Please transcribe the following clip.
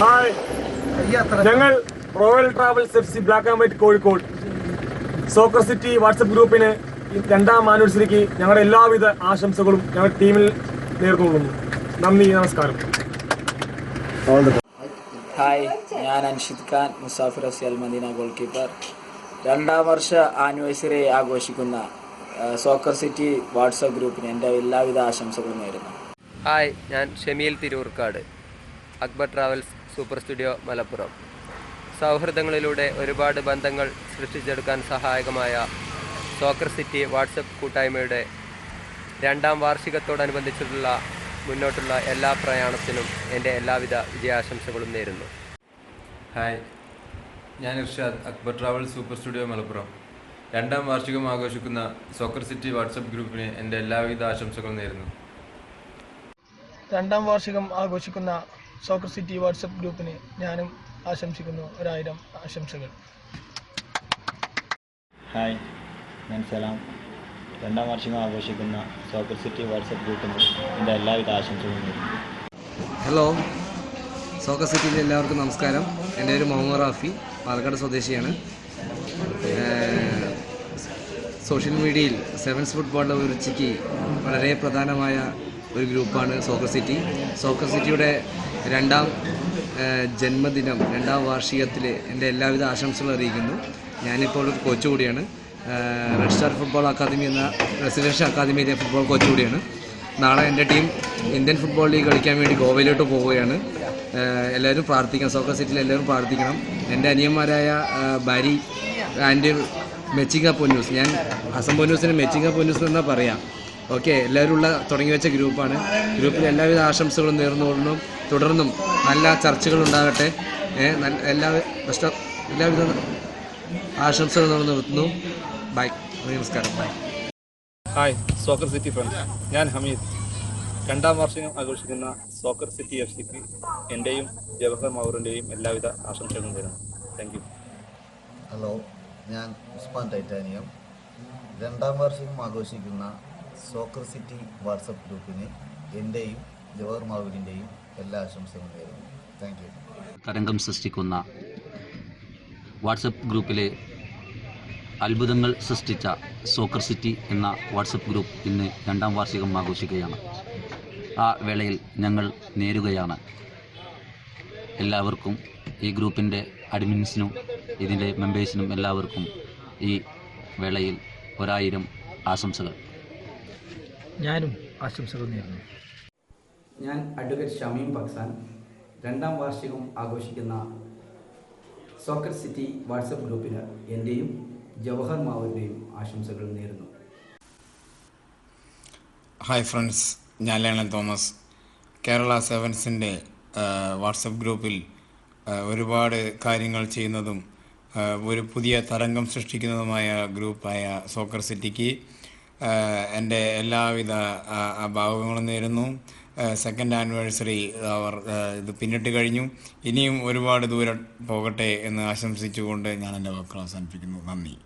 Hi. ഞങ്ങൾ royal travels F C black and white Kozhikode. Soccer city WhatsApp ഗ്രൂപ്പിന് ഈ രണ്ടാം ആനിവേഴ്സറിക്ക് ഞങ്ങളുടെ എല്ലാവിധ ആശംസകളും ഞങ്ങളുടെ ടീമിൽ നേർന്നുകൊള്ളുന്നു. നന്ദി നമസ്കാരം. ഹായ് ഞാൻ അൻഷിദ് ഖാൻ മുസാഫിർ ഹസി അൽ മദീന ഗോൾ കീപ്പർ രണ്ടാം വർഷ ആനിവേഴ്സറി ആഘോഷിക്കുന്ന സോക്കർ സിറ്റി വാട്സപ്പ് ഗ്രൂപ്പിന് എന്റെ എല്ലാവിധ ആശംസകളും നേരുന്നു. ഹായ് ഞാൻ Shemeel Tirurkad Akbar travels super studio Malappuram. സൗഹൃദങ്ങളിലൂടെ ഒരുപാട് ബന്ധങ്ങൾ സൃഷ്ടിച്ചെടുക്കാൻ സഹായകമായ സോക്കർ സിറ്റി വാട്സപ്പ് കൂട്ടായ്മയുടെ രണ്ടാം വാർഷികത്തോടനുബന്ധിച്ചിട്ടുള്ള മുന്നോട്ടുള്ള എല്ലാ പ്രയാണത്തിനും എന്റെ എല്ലാവിധ വിജയാശംസകളും നേരുന്നു. ഹായ് ഞാൻ Irshad Akbar travel super studio Malappuram. രണ്ടാം വാർഷികം ആഘോഷിക്കുന്ന സോക്കർ സിറ്റി വാട്സപ്പ് ഗ്രൂപ്പിന് എന്റെ എല്ലാവിധ ആശംസകളും നേരുന്നു. രണ്ടാം വാർഷികം ആഘോഷിക്കുന്ന സോക്കർ സിറ്റി വാട്സപ്പ് ഗ്രൂപ്പിന് ഞാനും ആശംസിക്കുന്നു. ഒരായിരം ആശംസകൾ. ഹായ് ഞാൻ സലാം. രണ്ടാം വർഷം ആഘോഷിക്കുന്ന സോക്കർ സിറ്റി വാട്സപ്പ് ഗ്രൂപ്പിന് എന്റെ എല്ലാവിധ ആശംസകളും നേരുന്നു. ഹലോ സോക്കർ സിറ്റിയിലെ എല്ലാവർക്കും നമസ്കാരം. എന്റെ പേര് മുഹമ്മദ് റാഫി പാലക്കാട് സ്വദേശിയാണ്. സോഷ്യൽ മീഡിയയിൽ സെവൻസ് ഫുട്ബോളിന്റെ ഉയർച്ചയ്ക്ക് വളരെ പ്രധാനമായ ഒരു ഗ്രൂപ്പാണ് സോക്കർ സിറ്റി സോക്കർ സിറ്റിയുടെ രണ്ടാം ജന്മദിനം രണ്ടാം വാർഷികത്തിൽ എന്റെ എല്ലാവിധ ആശംസകളും അറിയിക്കുന്നു. ഞാനിപ്പോൾ ഒരു കോച്ച് കൂടിയാണ്. റെഡ് സ്റ്റാർ ഫുട്ബോൾ അക്കാദമി എന്ന റെസിഡൻഷ്യൽ അക്കാദമിയിലെ ഫുട്ബോൾ കോച്ച് കൂടിയാണ്. നാളെ എന്റെ ടീം ഇന്ത്യൻ ഫുട്ബോൾ ലീഗ് കളിക്കാൻ വേണ്ടി ഗോവയിലോട്ട് പോവുകയാണ്. എല്ലാവരും പ്രാർത്ഥിക്കണം. സോക്കർ സിറ്റിയിൽ എല്ലാവരും പ്രാർത്ഥിക്കണം. എന്റെ അനിയന്മാരായ ബാരി ആൻഡ് മെച്ചിങ്ങ പൊന്നൂസ്. ഞാൻ അസം പൊന്നൂസിന് മെച്ചിങ്ങ പൊന്നൂസ് എന്നാ പറയാം. ഓക്കെ എല്ലാവരും ഉള്ള തുടങ്ങി വെച്ച ഗ്രൂപ്പാണ്. ഗ്രൂപ്പിൽ എല്ലാവിധ ആശംസകളും നേർന്നുകൊള്ളുന്നു തുടർന്നും നല്ല ചർച്ചകൾ ഉണ്ടാകട്ടെ. എല്ലാ ബെസ്റ്റ് ഓഫ് എല്ലാവിധ ആശംസകൾ നമ്മൾ നിർത്തുന്നു. ബൈ നമസ്കാരം. Bye. Hi soccer city friends ഞാൻ ഹമീദ്. രണ്ടാം വാർഷികം ആഘോഷിക്കുന്ന സോക്കർ സിറ്റി എഫ് സിക്ക് എന്റെയും ജവഹർ മൗറിന്റെയും എല്ലാവിധ ആശംസകളും തരുന്നു താങ്ക് യു ഹലോ ഞാൻ ഉസ്മാൻ ടൈറ്റാനിയം. രണ്ടാം വാർഷികം ആഘോഷിക്കുന്ന സോക്കർ സിറ്റി വാട്സപ്പ് ഗ്രൂപ്പിന് എന്റെയും ജവഹർ മാവൂരിന്റെയും എല്ലാ ആശംസകളും നേരുന്നു. താങ്ക് യു തരംഗം സൃഷ്ടിക്കുന്ന വാട്സപ്പ് ഗ്രൂപ്പിലെ അത്ഭുതങ്ങൾ സൃഷ്ടിച്ച സോക്കർ സിറ്റി എന്ന വാട്സപ്പ് ഗ്രൂപ്പ് ഇന്ന് രണ്ടാം വാർഷികം ആഘോഷിക്കുകയാണ്. ആ വേളയിൽ ഞങ്ങൾ നേരുകയാണ്. എല്ലാവർക്കും ഈ ഗ്രൂപ്പിന്റെ അഡ്മിൻസിനും ഇതിന്റെ മെമ്പേഴ്സിനും എല്ലാവർക്കും ഈ വേളയിൽ ഒരായിരം ആശംസകൾ. ഞാനും ആശംസകൾ നേരുന്നു. ഞാൻ അഡ്വക്കേറ്റ് ഷമീം പക്സാൻ രണ്ടാം വാർഷികം ആഘോഷിക്കുന്ന സോക്കർ സിറ്റി വാട്സപ്പ് ഗ്രൂപ്പിന് എന്റെയും ജവഹർ മാവൂരിന്റെയും ആശംസകൾ നേരുന്നു. ഹായ് ഫ്രണ്ട്സ് ഞാൻ ലേണൻ തോമസ്. കേരള സെവൻസിന്റെ വാട്സപ്പ് ഗ്രൂപ്പിൽ ഒരുപാട് കാര്യങ്ങൾ ചെയ്യുന്നതും ഒരു പുതിയ തരംഗം സൃഷ്ടിക്കുന്നതുമായ ഗ്രൂപ്പായ സോക്കർ സിറ്റിക്ക് എന്റെ എല്ലാവിധ ആ, ആ ഭാവങ്ങളും നേരുന്നു. സെക്കൻഡ് ആനിവേഴ്സറി അവർ ഇത് പിന്നിട്ട് കഴിഞ്ഞു. ഇനിയും ഒരുപാട് ദൂരം പോകട്ടെ എന്ന് ആശംസിച്ചുകൊണ്ട് ഞാൻ എന്റെ വാക്കുകൾ അവസാനിപ്പിക്കുന്നു. നന്ദി.